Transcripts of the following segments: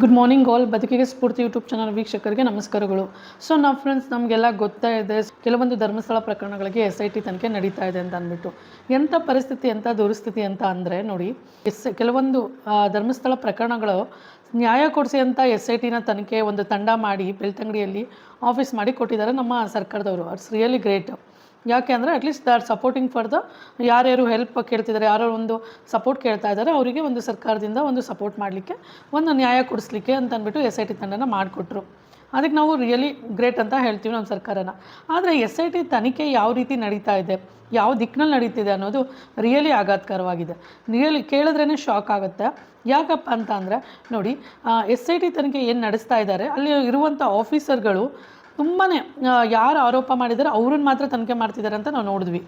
Good morning all ಬದುಕಿಗೆ ಸ್ಫೂರ್ತಿ YouTube channel ವೀಕ್ಷಕರಿಗೆ ನಮಸ್ಕಾರಗಳು. ಸೊ ನಾವು ಫ್ರೆಂಡ್ಸ್ ನಮಗೆಲ್ಲ ಗೊತ್ತಾ ಇದೆ, ಕೆಲವೊಂದು ಧರ್ಮಸ್ಥಳ ಪ್ರಕರಣಗಳಿಗೆ ಎಸ್ ಐ ಟಿ ತನಿಖೆ ನಡೀತಾ ಇದೆ ಅಂತ ಅಂದ್ಬಿಟ್ಟು. ಎಂಥ ಪರಿಸ್ಥಿತಿ, ಎಂಥ ದುರಸ್ಥಿತಿ ಅಂತ ಅಂದರೆ ನೋಡಿ, ಎಸ್, ಕೆಲವೊಂದು ಧರ್ಮಸ್ಥಳ ಪ್ರಕರಣಗಳು ನ್ಯಾಯ ಕೊಡಿಸಿ ಅಂತ ಎಸ್ ಐ ಟಿನ ತನಿಖೆ ಒಂದು ತಂಡ ಮಾಡಿ, ಬೆಳ್ತಂಗಡಿಯಲ್ಲಿ ಆಫೀಸ್ ಮಾಡಿ ಕೊಟ್ಟಿದ್ದಾರೆ ನಮ್ಮ ಸರ್ಕಾರದವರು. ಅಟ್ಸ್ ರಿಯಲಿ ಗ್ರೇಟ್ ಯಾಕೆ ಅಂದರೆ at least they are supporting for the ಯಾರ್ಯಾರು ಹೆಲ್ಪ್ ಕೇಳ್ತಿದ್ದಾರೆ ಯಾರೋ ಒಂದು ಸಪೋರ್ಟ್ ಕೇಳ್ತಾ ಇದ್ದಾರೆ ಅವರಿಗೆ ಒಂದು ಸರ್ಕಾರದಿಂದ ಒಂದು ಸಪೋರ್ಟ್ ಮಾಡಲಿಕ್ಕೆ, ಒಂದು ನ್ಯಾಯ ಕೊಡಿಸ್ಲಿಕ್ಕೆ ಅಂತ ಅಂದ್ಬಿಟ್ಟು ಎಸ್ ಐ ಟಿ ತಂಡನ ಮಾಡಿಕೊಟ್ರು. ಅದಕ್ಕೆ ನಾವು ರಿಯಲಿ ಗ್ರೇಟ್ ಅಂತ ಹೇಳ್ತೀವಿ ನಮ್ಮ ಸರ್ಕಾರನ. ಆದರೆ ಎಸ್ ಐ ಟಿ ತನಿಖೆ ಯಾವ ರೀತಿ ನಡೀತಾ ಇದೆ, ಯಾವ ದಿಕ್ಕಿನಲ್ಲಿ ನಡೀತಿದೆ ಅನ್ನೋದು ರಿಯಲಿ ಆಘಾತಕರವಾಗಿದೆ. ರಿಯಲಿ ಕೇಳಿದ್ರೇ ಶಾಕ್ ಆಗುತ್ತೆ. ಯಾಕಪ್ಪ ಅಂತ ಅಂದರೆ ನೋಡಿ ಎಸ್ ಐ ಟಿ ತನಿಖೆ ಏನು ನಡೆಸ್ತಾ ಇದ್ದಾರೆ ಅಲ್ಲಿ ಇರುವಂಥ ಆಫೀಸರ್ಗಳು ತುಂಬಾ ಯಾರು ಆರೋಪ ಮಾಡಿದ್ದಾರೆ ಅವ್ರನ್ನ ಮಾತ್ರ ತನಿಖೆ ಮಾಡ್ತಿದ್ದಾರೆ ಅಂತ ನಾವು ನೋಡಿದ್ವಿ.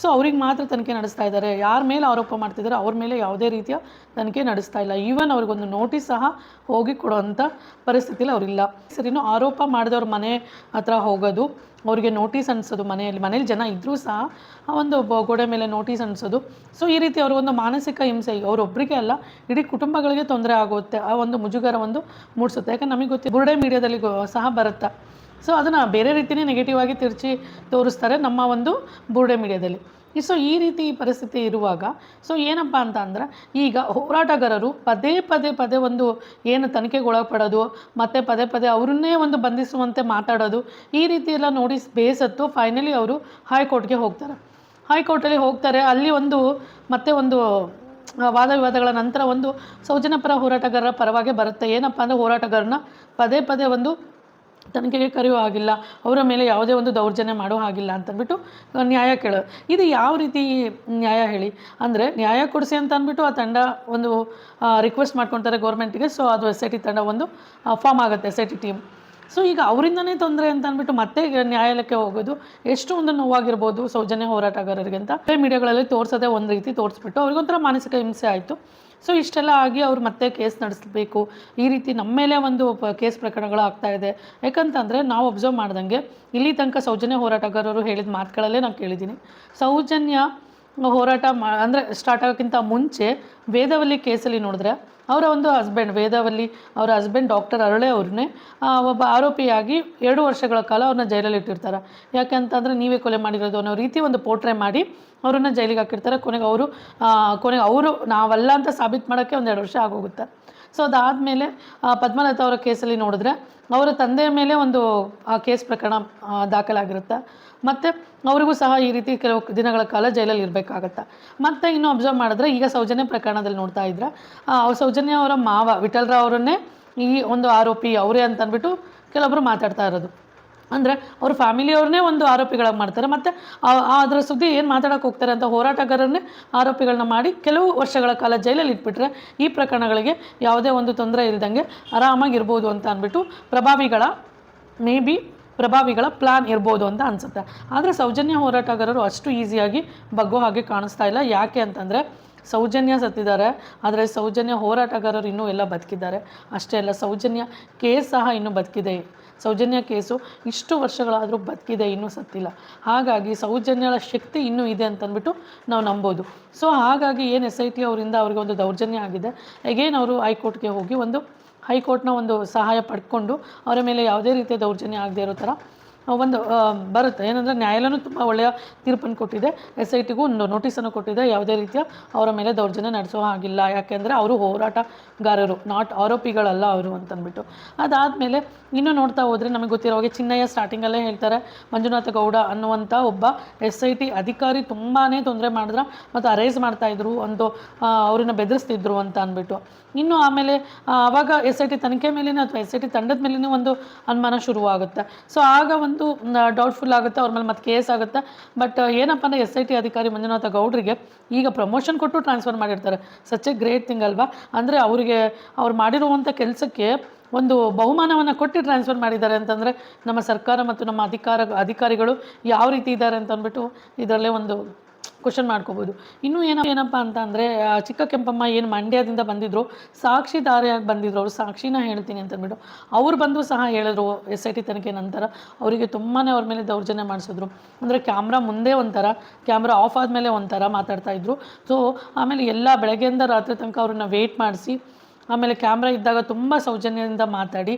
ಸೊ ಅವ್ರಿಗೆ ಮಾತ್ರ ತನಿಖೆ ನಡೆಸ್ತಾ ಇದ್ದಾರೆ ಯಾರ ಮೇಲೆ ಆರೋಪ ಮಾಡ್ತಿದ್ದಾರೆ ಅವ್ರ ಮೇಲೆ ಯಾವುದೇ ರೀತಿಯ ತನಿಖೆ ನಡೆಸ್ತಾ ಇಲ್ಲ. ಈವನ್ ಅವ್ರಿಗೊಂದು ನೋಟಿಸ್ ಸಹ ಹೋಗಿ ಕೊಡುವಂಥ ಪರಿಸ್ಥಿತಿಲಿ ಅವರಿಲ್ಲ ಸರಿನೂ ಆರೋಪ ಮಾಡಿದವ್ರ ಮನೆ ಹತ್ರ ಹೋಗೋದು, ಅವರಿಗೆ ನೋಟಿಸ್ ಅನ್ಸೋದು ಮನೆಯಲ್ಲಿ. ಮನೇಲಿ ಜನ ಇದ್ದರೂ ಸಹ ಆ ಒಂದು ಗೋಡೆ ಮೇಲೆ ನೋಟಿಸ್ ಅನ್ಸೋದು. ಸೊ ಈ ರೀತಿ ಅವ್ರಿಗೊಂದು ಮಾನಸಿಕ ಹಿಂಸೆ ಅವರೊಬ್ಬರಿಗೆ ಅಲ್ಲ, ಇಡೀ ಕುಟುಂಬಗಳಿಗೆ ತೊಂದರೆ ಆಗುತ್ತೆ. ಆ ಒಂದು ಮುಜುಗರ ಒಂದು ಮೂಡಿಸುತ್ತೆ. ಯಾಕಂದ್ರೆ ನಮಗೆ ಗೊತ್ತಿ ಬುರುಡೆ ಮೀಡಿಯಾದಲ್ಲಿ ಸಹ ಬರುತ್ತೆ ಸೊ ಅದನ್ನು ಬೇರೆ ರೀತಿಯೇ ನೆಗೆಟಿವ್ ಆಗಿ ತಿರುಚಿ ತೋರಿಸ್ತಾರೆ ನಮ್ಮ ಒಂದು ಬೋರ್ಡೆ ಮೀಡಿಯಾದಲ್ಲಿ ಸೊ ಈ ರೀತಿ ಪರಿಸ್ಥಿತಿ ಇರುವಾಗ ಸೊ ಏನಪ್ಪ ಅಂತ ಅಂದ್ರೆ, ಈಗ ಹೋರಾಟಗಾರರು ಪದೇ ಪದೇ ಪದೇ ಒಂದು ಏನು ತನಿಖೆಗೆ ಒಳಪಡೋದು ಮತ್ತು ಪದೇ ಪದೇ ಅವರನ್ನೇ ಒಂದು ಬಂಧಿಸುವಂತೆ ಮಾತಾಡೋದು, ಈ ರೀತಿ ಎಲ್ಲ ನೋಡಿ ಬೇಸತ್ತು ಫೈನಲಿ ಅವರು ಹೈಕೋರ್ಟ್ಗೆ ಹೋಗ್ತಾರೆ. ಹೈಕೋರ್ಟಲ್ಲಿ ಹೋಗ್ತಾರೆ, ಅಲ್ಲಿ ಒಂದು ಮತ್ತೆ ಒಂದು ವಾದ ವಿವಾದಗಳ ನಂತರ ಒಂದು ಸೌಜನ್ಯ ಹೋರಾಟಗಾರರ ಪರವಾಗಿ ಬರುತ್ತೆ. ಏನಪ್ಪ ಅಂದರೆ ಹೋರಾಟಗಾರನ ಪದೇ ಪದೇ ಒಂದು ತನಿಖೆಗೆ ಕರೆಯೋ ಆಗಿಲ್ಲ ಅವರ ಮೇಲೆ ಯಾವುದೇ ಒಂದು ದೌರ್ಜನ್ಯ ಮಾಡೋ ಹಾಗಿಲ್ಲ ಅಂತಂದ್ಬಿಟ್ಟು ನ್ಯಾಯ ಕೇಳೋ ಇದು ಯಾವ ರೀತಿ ನ್ಯಾಯ ಹೇಳಿ? ಅಂದರೆ ನ್ಯಾಯ ಕೊಡಿಸಿ ಅಂತ ಅಂದ್ಬಿಟ್ಟು ಆ ತಂಡ ಒಂದು ರಿಕ್ವೆಸ್ಟ್ ಮಾಡ್ಕೊತಾರೆ ಗೌರ್ಮೆಂಟಿಗೆ ಸೊ ಅದು ಎಸ್ ಐ ಟಿ ತಂಡ ಒಂದು ಫಾರ್ಮ್ ಆಗುತ್ತೆ S I T team so ಈಗ ಅವರಿಂದನೇ ತೊಂದರೆ ಅಂತ ಅಂದ್ಬಿಟ್ಟು ಮತ್ತೆ ನ್ಯಾಯಾಲಯಕ್ಕೆ ಹೋಗೋದು ಎಷ್ಟು ಒಂದು ನೋವಾಗಿರ್ಬೋದು ಸೌಜನ್ಯ ಹೋರಾಟಗಾರರಿಗೆ ಅಂತ. ಮೀಡಿಯಾಗಳಲ್ಲಿ ತೋರಿಸೋದೇ ಒಂದು ರೀತಿ ತೋರಿಸ್ಬಿಟ್ಟು ಅವ್ರಿಗೊಂಥರ ಮಾನಸಿಕ ಹಿಂಸೆ ಆಯಿತು. ಸೊ ಇಷ್ಟೆಲ್ಲ ಆಗಿ ಅವ್ರು ಮತ್ತೆ ಕೇಸ್ ನಡೆಸಬೇಕು. ಈ ರೀತಿ ನಮ್ಮ ಮೇಲೆ ಒಂದು ಕೇಸ್ ಪ್ರಕರಣಗಳು ಆಗ್ತಾ ಇದೆ. ಯಾಕಂತಂದರೆ ನಾವು ಅಬ್ಸರ್ವ್ ಮಾಡ್ದಂಗೆ ಇಲ್ಲಿ ತನಕ ಸೌಜನ್ಯ ಹೋರಾಟಗಾರರು ಹೇಳಿದ ಮಾತುಗಳಲ್ಲೇ ನಾನು ಕೇಳಿದ್ದೀನಿ. ಸೌಜನ್ಯ ಹೋರಾಟ ಮಾ ಅಂದರೆ ಸ್ಟಾರ್ಟ್ ಆಗೋಕ್ಕಿಂತ ಮುಂಚೆ ವೇದವಲ್ಲಿ ಕೇಸಲ್ಲಿ ನೋಡಿದ್ರೆ ಅವರ ಒಂದು ಹಸ್ಬೆಂಡ್ ವೇದವಲ್ಲಿ ಅವರ ಹಸ್ಬೆಂಡ್ ಡಾಕ್ಟರ್ ಅರಳೆ ಅವ್ರನ್ನೇ ಒಬ್ಬ ಆರೋಪಿಯಾಗಿ ಎರಡು ವರ್ಷಗಳ ಕಾಲ ಅವ್ರನ್ನ ಜೈಲಲ್ಲಿ ಇಟ್ಟಿರ್ತಾರೆ. ಯಾಕೆಂತಂದರೆ ನೀವೇ ಕೊಲೆ ಮಾಡಿರೋದು ಅನ್ನೋ ರೀತಿ ಒಂದು ಪೋಟ್ರೆ ಮಾಡಿ ಅವ್ರನ್ನ ಜೈಲಿಗೆ ಹಾಕಿರ್ತಾರೆ. ಕೊನೆಗೆ ಅವರು ಕೊನೆಗೆ ಅವರು ನಾವಲ್ಲ ಅಂತ ಸಾಬೀತು ಮಾಡೋಕ್ಕೆ ಒಂದು ಎರಡು ವರ್ಷ ಆಗೋಗುತ್ತೆ. ಸೊ ಅದಾದಮೇಲೆ ಪದ್ಮಲತಾ ಅವರ ಕೇಸಲ್ಲಿ ನೋಡಿದ್ರೆ, ಅವರ ತಂದೆಯ ಮೇಲೆ ಒಂದು, ಆ, ಕೇಸ್ ಪ್ರಕರಣ ದಾಖಲಾಗಿರುತ್ತೆ. ಮತ್ತು, ಅವರಿಗೂ ಸಹ ಈ ರೀತಿ ಕೆಲವು ದಿನಗಳ ಕಾಲ ಜೈಲಲ್ಲಿ ಇರಬೇಕಾಗತ್ತೆ. ಮತ್ತು ಇನ್ನು ಅಬ್ಸರ್ವ್ ಮಾಡಿದ್ರೆ, ಈಗ ಸೌಜನ್ಯ ಪ್ರಕರಣದಲ್ಲಿ ನೋಡ್ತಾ ಇದ್ರೆ ಸೌಜನ್ಯ ಅವರ ಮಾವ ವಿಠಲ್ರಾವ್ ಅವರನ್ನೇ ಈ ಒಂದು ಆರೋಪಿ, ಅವರೇ ಅಂತಂದ್ಬಿಟ್ಟು ಕೆಲವೊಬ್ಬರು ಮಾತಾಡ್ತಾ ಇರೋದು. ಅಂದರೆ ಅವ್ರ ಫ್ಯಾಮಿಲಿಯವ್ರನ್ನೇ ಒಂದು ಆರೋಪಿಗಳಾಗಿ ಮಾಡ್ತಾರೆ. ಮತ್ತು ಅದರ ಸುದ್ದಿ ಏನು ಮಾತಾಡೋಕೆ ಹೋಗ್ತಾರೆ ಅಂತ ಹೋರಾಟಗಾರರನ್ನೇ ಆರೋಪಿಗಳನ್ನ ಮಾಡಿ ಕೆಲವು ವರ್ಷಗಳ ಕಾಲ ಜೈಲಲ್ಲಿ ಇಟ್ಬಿಟ್ರೆ ಈ ಪ್ರಕರಣಗಳಿಗೆ ಯಾವುದೇ ಒಂದು ತೊಂದರೆ ಇಲ್ದಂಗೆ ಆರಾಮಾಗಿರ್ಬೋದು ಅಂತ ಅಂದ್ಬಿಟ್ಟು ಪ್ರಭಾವಿಗಳ, ಮೇ ಬಿ ಪ್ರಭಾವಿಗಳ ಪ್ಲಾನ್ ಇರ್ಬೋದು ಅಂತ ಅನಿಸುತ್ತೆ. ಆದರೆ ಸೌಜನ್ಯ ಹೋರಾಟಗಾರರು ಅಷ್ಟು ಈಸಿಯಾಗಿ ಬಗ್ಗೋ ಹಾಗೆ ಕಾಣಿಸ್ತಾ ಇಲ್ಲ. ಯಾಕೆ ಅಂತಂದರೆ ಸೌಜನ್ಯ ಸತ್ತಿದ್ದಾರೆ, ಆದರೆ ಸೌಜನ್ಯ ಹೋರಾಟಗಾರರು ಇನ್ನೂ ಎಲ್ಲ ಬದುಕಿದ್ದಾರೆ. ಅಷ್ಟೇ ಅಲ್ಲ, ಸೌಜನ್ಯ ಕೇಸ್ ಸಹ ಇನ್ನೂ ಬದುಕಿದೆ. ಸೌಜನ್ಯ ಕೇಸು ಇಷ್ಟು ವರ್ಷಗಳಾದರೂ ಬದುಕಿದೆ, ಇನ್ನೂ ಸತ್ತಿಲ್ಲ. ಹಾಗಾಗಿ ಸೌಜನ್ಯಳ ಶಕ್ತಿ ಇನ್ನೂ ಇದೆ ಅಂತಂದ್ಬಿಟ್ಟು ನಾವು ನಂಬೋದು. ಸೊ ಹಾಗಾಗಿ ಏನು ಎಸ್ ಐ ಟಿ ಅವರಿಂದ ಅವ್ರಿಗೆ ಒಂದು ದೌರ್ಜನ್ಯ ಆಗಿದೆ. ಅಗೇನ್ ಅವರು ಹೈಕೋರ್ಟ್ಗೆ ಹೋಗಿ ಒಂದು ಹೈಕೋರ್ಟ್ನ ಒಂದು ಸಹಾಯ ಪಡ್ಕೊಂಡು ಅವರ ಮೇಲೆ ಯಾವುದೇ ರೀತಿಯ ದೌರ್ಜನ್ಯ ಆಗದೆ ಇರೋ ಥರ ಒಂದು ಬರುತ್ತೆ. ಏನಂದರೆ ನ್ಯಾಯಾಲಯನೂ ತುಂಬ ಒಳ್ಳೆಯ ತೀರ್ಪನ್ನು ಕೊಟ್ಟಿದೆ. ಎಸ್ ಐ ಟಿಗೂ ಒಂದು ನೋಟಿಸನ್ನು ಕೊಟ್ಟಿದೆ. ಯಾವುದೇ ರೀತಿಯ ಅವರ ಮೇಲೆ ದೌರ್ಜನ್ಯ ನಡೆಸೋ ಹಾಗಿಲ್ಲ. ಯಾಕೆಂದರೆ ಅವರು ಹೋರಾಟಗಾರರು, ನಾಟ್ ಆರೋಪಿಗಳಲ್ಲ ಅವರು ಅಂತಂದ್ಬಿಟ್ಟು. ಅದಾದಮೇಲೆ ಇನ್ನೂ ನೋಡ್ತಾ ಹೋದರೆ ನಮಗೆ ಗೊತ್ತಿರೋ ಹಾಗೆ ಚಿನ್ನಯ್ಯ ಸ್ಟಾರ್ಟಿಂಗಲ್ಲೇ ಹೇಳ್ತಾರೆ, ಮಂಜುನಾಥ ಗೌಡ ಅನ್ನುವಂಥ ಒಬ್ಬ ಎಸ್ ಐ ಟಿ ಅಧಿಕಾರಿ ತುಂಬಾ ತೊಂದರೆ ಮಾಡಿದ್ರ ಮತ್ತು ಅರೇಸ್ ಮಾಡ್ತಾಯಿದ್ರು ಒಂದು ಅವ್ರನ್ನ ಬೆದರಿಸ್ತಿದ್ರು ಅಂತ ಅಂದ್ಬಿಟ್ಟು. ಇನ್ನು ಆಮೇಲೆ ಆವಾಗ ಎಸ್ ಐ ಟಿ ತನಿಖೆ ಮೇಲೇ ಅಥವಾ ಎಸ್ ಐ ಟಿ ತಂಡದ ಮೇಲೇ ಒಂದು ಅನುಮಾನ ಶುರುವಾಗುತ್ತೆ. ಸೊ, ಆಗ ಒಂದು ಡೌಟ್ಫುಲ್ ಆಗುತ್ತೆ, ಅವ್ರ ಮೇಲೆ ಮತ್ತೆ ಕೇಸ್ ಆಗುತ್ತೆ. ಬಟ್ ಏನಪ್ಪ ಅಂದರೆ ಎಸ್ ಐ ಟಿ ಅಧಿಕಾರಿ ಮಂಜುನಾಥ ಗೌಡ್ರಿಗೆ ಈಗ ಪ್ರಮೋಷನ್ ಕೊಟ್ಟು ಟ್ರಾನ್ಸ್ಫರ್ ಮಾಡಿರ್ತಾರೆ. ಸಚ್ ಎ ಗ್ರೇಟ್ ಥಿಂಗ್ ಅಲ್ವಾ? ಅಂದರೆ ಅವರಿಗೆ, ಅವ್ರು ಮಾಡಿರುವಂಥ ಕೆಲಸಕ್ಕೆ ಒಂದು ಬಹುಮಾನವನ್ನು ಕೊಟ್ಟು ಟ್ರಾನ್ಸ್ಫರ್ ಮಾಡಿದ್ದಾರೆ ಅಂತಂದರೆ ನಮ್ಮ ಸರ್ಕಾರ ಮತ್ತು ನಮ್ಮ ಅಧಿಕಾರ, ಅಧಿಕಾರಿಗಳು ಯಾವ ರೀತಿ ಇದ್ದಾರೆ ಅಂತ ಅಂದ್ಬಿಟ್ಟು ಇದರಲ್ಲೇ ಒಂದು ಕ್ವಶನ್ ಮಾಡ್ಕೋಬೋದು. ಇನ್ನೂ ಏನೋ ಏನಪ್ಪ ಅಂತ ಅಂದರೆ ಚಿಕ್ಕ ಕೆಂಪಮ್ಮ ಏನು ಮಂಡ್ಯದಿಂದ ಬಂದಿದ್ರು ಸಾಕ್ಷಿದಾರಿಯಾಗಿ ಬಂದಿದ್ರು, ಅವರು ಸಾಕ್ಷಿನ ಹೇಳ್ತೀನಿ ಅಂತ ಅಂದ್ಬಿಟ್ಟು, ಅವ್ರು ಬಂದು ಸಹ ಹೇಳಿದ್ರು ಎಸ್ ಐ ಟಿ ತನಿಖೆ ನಂತರ, ಅವರಿಗೆ ತುಂಬಾ ಅವ್ರ ಮೇಲೆ ದೌರ್ಜನ್ಯ ಮಾಡಿಸಿದ್ರು. ಅಂದರೆ ಕ್ಯಾಮ್ರಾ ಮುಂದೆ ಒಂಥರ ಕ್ಯಾಮ್ರಾ ಆಫ್ ಆದಮೇಲೆ ಒಂಥರ ಮಾತಾಡ್ತಾ ಇದ್ರು. ಸೊ ಆಮೇಲೆ ಎಲ್ಲ ಬೆಳಗ್ಗೆಯಿಂದ ರಾತ್ರಿ ತನಕ ಅವ್ರನ್ನ ವೇಟ್ ಮಾಡಿಸಿ ಆಮೇಲೆ ಕ್ಯಾಮ್ರಾ ಇದ್ದಾಗ ತುಂಬ ಸೌಜನ್ಯದಿಂದ ಮಾತಾಡಿ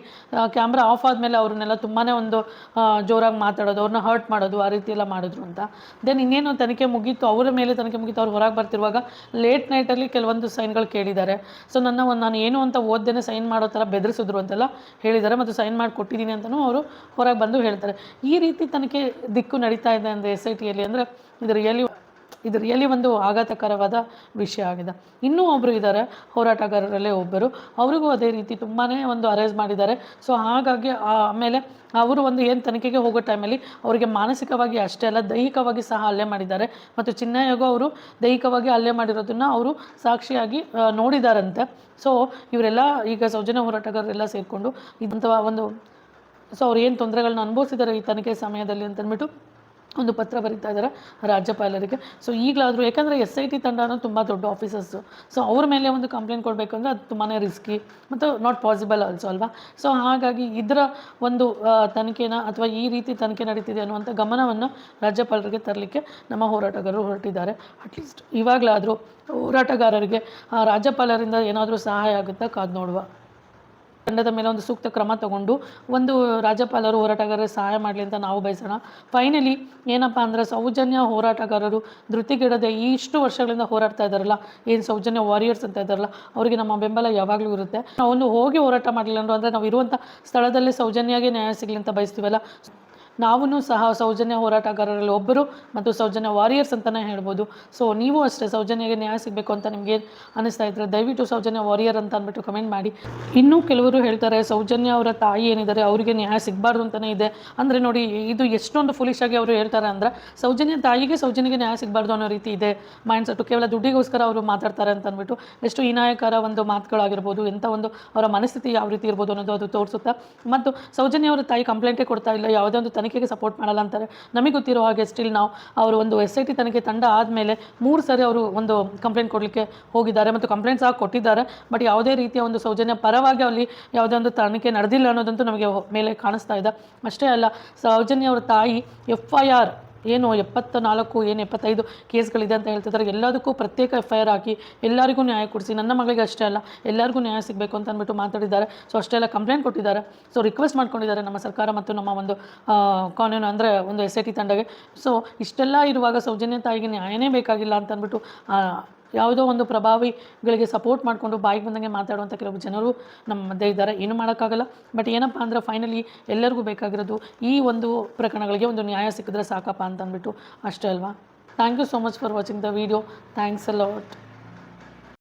ಕ್ಯಾಮ್ರಾ ಆಫ್ ಆದಮೇಲೆ ಅವ್ರನ್ನೆಲ್ಲ ತುಂಬಾ ಒಂದು ಜೋರಾಗಿ ಮಾತಾಡೋದು ಅವ್ರನ್ನ ಹರ್ಟ್ ಮಾಡೋದು, ಆ ರೀತಿ ಎಲ್ಲ ಮಾಡಿದ್ರು ಅಂತ. ದೆನ್ ಇನ್ನೇನು ತನಿಖೆ ಮುಗೀತು, ಅವರ ಮೇಲೆ ತನಿಖೆ ಮುಗೀತು, ಅವ್ರು ಹೊರಗೆ ಬರ್ತಿರುವಾಗ ಲೇಟ್ ನೈಟಲ್ಲಿ ಕೆಲವೊಂದು ಸೈನ್ಗಳು ಕೇಳಿದ್ದಾರೆ. ಸೊ ನನ್ನ ಒಂದು, ನಾನು ಏನು ಅಂತ ಓದ್ದೇನೆ ಸೈನ್ ಮಾಡೋ ಥರ ಬೆದರಿಸಿದ್ರು ಅಂತೆಲ್ಲ ಹೇಳಿದ್ದಾರೆ ಮತ್ತು ಸೈನ್ ಮಾಡಿ ಕೊಟ್ಟಿದ್ದೀನಿ ಅಂತಲೂ ಅವರು ಹೊರಗೆ ಬಂದು ಹೇಳ್ತಾರೆ. ಈ ರೀತಿ ತನಿಖೆ ದಿಕ್ಕು ನಡೀತಾ ಇದೆ ಅಂದರೆ ಎಸ್ ಐ ಟಿಯಲ್ಲಿ ಅಂದರೆ ಇದು ರಿಯಲಿ ಇದು ರಿಯಲಿ ಒಂದು ಆಘಾತಕರವಾದ ವಿಷಯ ಆಗಿದೆ. ಇನ್ನೂ ಒಬ್ಬರು ಇದ್ದಾರೆ ಹೋರಾಟಗಾರರಲ್ಲೇ ಒಬ್ಬರು. ಅವರಿಗೂ ಅದೇ ರೀತಿ ತುಂಬಾ ಒಂದು ಅರೇಂಜ್ ಮಾಡಿದ್ದಾರೆ. ಸೊ ಹಾಗಾಗಿ ಆಮೇಲೆ ಅವರು ಒಂದು ಏನು ತನಿಖೆಗೆ ಹೋಗೋ ಟೈಮಲ್ಲಿ ಅವರಿಗೆ ಮಾನಸಿಕವಾಗಿ ಅಷ್ಟೇ ಅಲ್ಲ, ದೈಹಿಕವಾಗಿ ಸಹ ಹಲ್ಲೆ ಮಾಡಿದ್ದಾರೆ. ಮತ್ತು ಚಿನ್ನಯ್ಯಗೂ ಅವರು ದೈಹಿಕವಾಗಿ ಹಲ್ಲೆ ಮಾಡಿರೋದನ್ನು ಅವರು ಸಾಕ್ಷಿಯಾಗಿ ನೋಡಿದಾರಂತೆ. ಸೊ ಇವರೆಲ್ಲ ಈಗ ಸೌಜನ್ಯ ಹೋರಾಟಗಾರರೆಲ್ಲ ಸೇರಿಕೊಂಡು ಇದಂಥ ಒಂದು ಸೊ ಅವ್ರು ಏನು ತೊಂದರೆಗಳನ್ನ ಅನುಭವಿಸಿದ್ದಾರೆ ಈ ತನಿಖೆ ಸಮಯದಲ್ಲಿ ಅಂತಂದ್ಬಿಟ್ಟು ಒಂದು ಪತ್ರ ಬರೀತಾ ಇದ್ದಾರೆ ರಾಜ್ಯಪಾಲರಿಗೆ. ಸೊ ಈಗಲಾದರೂ ಯಾಕಂದರೆ ಎಸ್ ಐ ಟಿ ತಂಡ ಅನ್ನೋದು ತುಂಬ ದೊಡ್ಡ ಆಫೀಸರ್ಸು ಸೊ ಅವ್ರ ಮೇಲೆ ಒಂದು ಕಂಪ್ಲೇಂಟ್ ಕೊಡಬೇಕು ಅಂದರೆ ಅದು ತುಂಬಾ ರಿಸ್ಕಿ ಮತ್ತು ನಾಟ್ ಪಾಸಿಬಲ್ ಆಲ್ಸೋ ಅಲ್ವಾ? ಸೊ ಹಾಗಾಗಿ ಇದರ ಒಂದು ತನಿಖೆನ ಅಥವಾ ಈ ರೀತಿ ತನಿಖೆ ನಡೀತಿದೆ ಅನ್ನುವಂಥ ಗಮನವನ್ನು ರಾಜ್ಯಪಾಲರಿಗೆ ತರಲಿಕ್ಕೆ ನಮ್ಮ ಹೋರಾಟಗಾರರು ಹೊರಟಿದ್ದಾರೆ. ಅಟ್ಲೀಸ್ಟ್ ಇವಾಗಲಾದರೂ ಹೋರಾಟಗಾರರಿಗೆ ರಾಜ್ಯಪಾಲರಿಂದ ಏನಾದರೂ ಸಹಾಯ ಆಗುತ್ತಾ ಕಾದು ನೋಡುವ. ತಂಡದ ಮೇಲೆ ಒಂದು ಸೂಕ್ತ ಕ್ರಮ ತಗೊಂಡು ಒಂದು ರಾಜ್ಯಪಾಲರು ಹೋರಾಟಗಾರರಿಗೆ ಸಹಾಯ ಮಾಡಲಿ ಅಂತ ನಾವು ಬಯಸೋಣ. ಫೈನಲಿ ಏನಪ್ಪ ಅಂದರೆ ಸೌಜನ್ಯ ಹೋರಾಟಗಾರರು ಧೃತಿಗೆಡದೆ ಇಷ್ಟು ವರ್ಷಗಳಿಂದ ಹೋರಾಡ್ತಾ ಇದ್ದಾರಲ್ಲ, ಏನು ಸೌಜನ್ಯ ವಾರಿಯರ್ಸ್ ಅಂತ ಇದ್ದಾರಲ್ಲ, ಅವರಿಗೆ ನಮ್ಮ ಬೆಂಬಲ ಯಾವಾಗಲೂ ಇರುತ್ತೆ. ನಾವು ಒಂದು ಹೋಗಿ ಹೋರಾಟ ಮಾಡಲಿಲ್ಲ ಅಂದರೆ ನಾವು ಇರುವಂಥ ಸ್ಥಳದಲ್ಲೇ ಸೌಜನ್ಯಗೆ ನ್ಯಾಯ ಸಿಗಲಿ ಅಂತ ಬಯಸ್ತೀವಲ್ಲ. ನಾವೂ ಸಹ ಸೌಜನ್ಯ ಹೋರಾಟಗಾರರಲ್ಲಿ ಒಬ್ಬರು ಮತ್ತು ಸೌಜನ್ಯ ವಾರಿಯರ್ಸ್ ಅಂತಲೇ ಹೇಳ್ಬೋದು. ಸೊ ನೀವು ಅಷ್ಟೇ ಸೌಜನ್ಯಗೆ ನ್ಯಾಯ ಸಿಗಬೇಕು ಅಂತ ನಿಮಗೆ ಅನಿಸ್ತಾ ಇದ್ದರೆ ದಯವಿಟ್ಟು ಸೌಜನ್ಯ ವಾರಿಯರ್ ಅಂತ ಅಂದ್ಬಿಟ್ಟು ಕಮೆಂಟ್ ಮಾಡಿ. ಇನ್ನೂ ಕೆಲವರು ಹೇಳ್ತಾರೆ, ಸೌಜನ್ಯ ಅವರ ತಾಯಿ ಏನಿದ್ದಾರೆ ಅವರಿಗೆ ನ್ಯಾಯ ಸಿಗಬಾರ್ದು ಅಂತಲೇ ಇದೆ. ಅಂದರೆ ನೋಡಿ, ಇದು ಎಷ್ಟೊಂದು ಫುಲಿಶ್ ಆಗಿ ಅವರು ಹೇಳ್ತಾರೆ ಅಂದರೆ, ಸೌಜನ್ಯ ತಾಯಿಗೆ ಸೌಜನ್ಯಗೆ ನ್ಯಾಯ ಸಿಗಬಾರ್ದು ಅನ್ನೋ ರೀತಿ ಇದೆ. ಮೈಂಡ್ ಸೆಟ್ಟು ಕೇವಲ ದುಡ್ಡಿಗೋಸ್ಕರ ಅವರು ಮಾತಾಡ್ತಾರೆ ಅಂತ ಅಂದ್ಬಿಟ್ಟು, ಎಷ್ಟು ಹೀನಾಯಕರ ಒಂದು ಮಾತುಗಳಾಗಿರ್ಬೋದು, ಎಂಥ ಒಂದು ಅವರ ಮನಸ್ಥಿತಿ ಯಾವ ರೀತಿ ಇರ್ಬೋದು ಅನ್ನೋದು ಅದು ತೋರಿಸುತ್ತೆ. ಮತ್ತು ಸೌಜನ್ಯ ಅವರ ತಾಯಿ ಕಂಪ್ಲೇಂಟೇ ಕೊಡ್ತಾ ಇಲ್ಲ, ಯಾವುದೇ ಒಂದು ತನಿಖೆಗೆ ಸಪೋರ್ಟ್ ಮಾಡಲ್ಲ ಅಂತಾರೆ. ನಮಗೆ ಗೊತ್ತಿರೋ ಹಾಗೆ ಸ್ಟಿಲ್ ನಾವು ಅವರು ಒಂದು ಎಸ್ ಐ ಟಿ ತನಿಖೆ ತಂಡ ಆದಮೇಲೆ ಮೂರು ಸರಿ ಅವರು ಒಂದು ಕಂಪ್ಲೇಂಟ್ ಕೊಡಲಿಕ್ಕೆ ಹೋಗಿದ್ದಾರೆ ಮತ್ತು ಕಂಪ್ಲೇಂಟ್ ಸಹ ಕೊಟ್ಟಿದ್ದಾರೆ. ಬಟ್ ಯಾವುದೇ ರೀತಿಯ ಒಂದು ಸೌಜನ್ಯ ಪರವಾಗಿ ಅಲ್ಲಿ ಯಾವುದೇ ಒಂದು ತನಿಖೆ ನಡೆದಿಲ್ಲ ಅನ್ನೋದಂತೂ ನಮಗೆ ಮೇಲೆ ಕಾಣಿಸ್ತಾ ಇದೆ. ಅಷ್ಟೇ ಅಲ್ಲ, ಸೌಜನ್ಯ ಅವರ ತಾಯಿ ಎಫ್ ಐ ಆರ್ ಏನು ಎಪ್ಪತ್ತ ನಾಲ್ಕು ಏನು ಎಪ್ಪತ್ತೈದು ಕೇಸ್ಗಳಿದೆ ಅಂತ ಹೇಳ್ತಿದ್ದಾರೆ. ಎಲ್ಲದಕ್ಕೂ ಪ್ರತ್ಯೇಕ ಎಫ್ ಐ ಆರ್ ಹಾಕಿ ಎಲ್ಲರಿಗೂ ನ್ಯಾಯ ಕೊಡಿಸಿ. ನನ್ನ ಮಗಳಿಗೆ ಅಷ್ಟೇ ಅಲ್ಲ, ಎಲ್ಲರಿಗೂ ನ್ಯಾಯ ಸಿಗಬೇಕು ಅಂತ ಅಂದ್ಬಿಟ್ಟು ಮಾತಾಡಿದ್ದಾರೆ. ಸೊ ಅಷ್ಟೆಲ್ಲ ಕಂಪ್ಲೇಂಟ್ ಕೊಟ್ಟಿದ್ದಾರೆ. ಸೊ ರಿಕ್ವೆಸ್ಟ್ ಮಾಡ್ಕೊಂಡಿದ್ದಾರೆ ನಮ್ಮ ಸರ್ಕಾರ ಮತ್ತು ನಮ್ಮ ಒಂದು ಕಾನೂನು ಅಂದರೆ ಒಂದು ಎಸ್ ಐ ಟಿ ತಂಡಗೆ. ಸೊ ಇಷ್ಟೆಲ್ಲ ಇರುವಾಗ ಸೌಜನ್ಯ ತಾಯಿಗೆ ನ್ಯಾಯನೇ ಬೇಕಾಗಿಲ್ಲ ಅಂತ ಅಂದ್ಬಿಟ್ಟು ಯಾವುದೋ ಒಂದು ಪ್ರಭಾವಿಗಳಿಗೆ ಸಪೋರ್ಟ್ ಮಾಡಿಕೊಂಡು ಬಾಯಿಗೆ ಬಂದಂಗೆ ಮಾತಾಡುವಂಥ ಕೆಲವು ಜನರು ನಮ್ಮ ಮಧ್ಯೆ ಇದ್ದಾರೆ. ಏನು ಮಾಡೋಕ್ಕಾಗಲ್ಲ. ಬಟ್ ಏನಪ್ಪ ಅಂದರೆ ಫೈನಲಿ ಎಲ್ಲರಿಗೂ ಬೇಕಾಗಿರೋದು ಈ ಒಂದು ಪ್ರಕರಣಗಳಿಗೆ ಒಂದು ನ್ಯಾಯ ಸಿಕ್ಕಿದ್ರೆ ಸಾಕಪ್ಪ ಅಂತ ಅಂದ್ಬಿಟ್ಟು ಅಷ್ಟೇ ಅಲ್ವಾ? Thank you so much for watching the video thanks uh